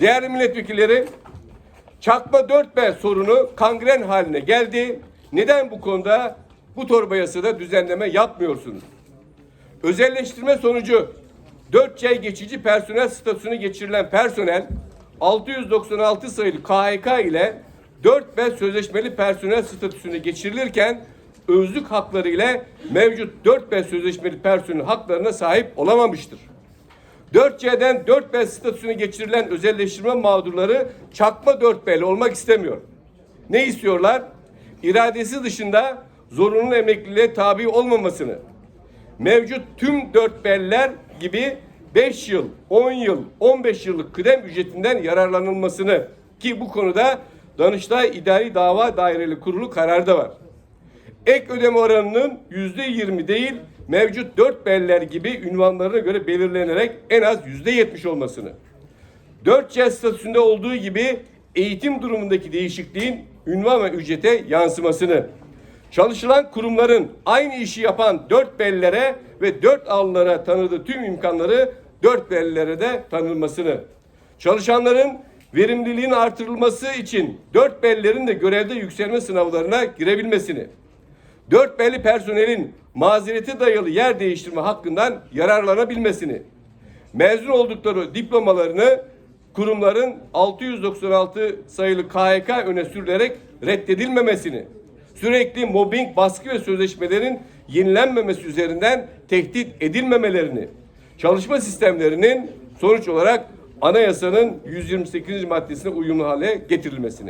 Değerli milletvekilleri, çakma 4B sorunu kangren haline geldi. Neden bu konuda bu torba yasada düzenleme yapmıyorsunuz? Özelleştirme sonucu 4C geçici personel statüsünü geçirilen personel 696 sayılı KHK ile 4B sözleşmeli personel statüsünü geçirilirken özlük hakları ile mevcut 4B sözleşmeli personel haklarına sahip olamamıştır. 4C'den 4B statüsünü geçirilen özelleştirme mağdurları çakma 4B'li olmak istemiyor. Ne istiyorlar? İradesi dışında zorunlu emekliliğe tabi olmamasını, mevcut tüm 4B'liler gibi 5 yıl, 10 yıl, 15 yıllık kıdem ücretinden yararlanılmasını ki bu konuda Danıştay İdari Dava Daireli Kurulu kararı da var ek ödeme oranının yüzde yirmi değil mevcut dört beller gibi ünvanlarına göre belirlenerek en az yüzde yetmiş olmasını. 4C statüsünde olduğu gibi eğitim durumundaki değişikliğin ünvan ve ücrete yansımasını, çalışılan kurumların aynı işi yapan dört bellere ve dört allara tanıdığı tüm imkanları dört bellere de tanınmasını, çalışanların verimliliğin artırılması için dört bellerin de görevde yükselme sınavlarına girebilmesini, dört belli personelin mazerete dayalı yer değiştirme hakkından yararlanabilmesini, mezun oldukları diplomalarını kurumların 696 sayılı KHK öne sürülerek reddedilmemesini, sürekli mobbing, baskı ve sözleşmelerin yenilenmemesi üzerinden tehdit edilmemelerini, çalışma sistemlerinin sonuç olarak anayasanın 128. maddesine uyumlu hale getirilmesini.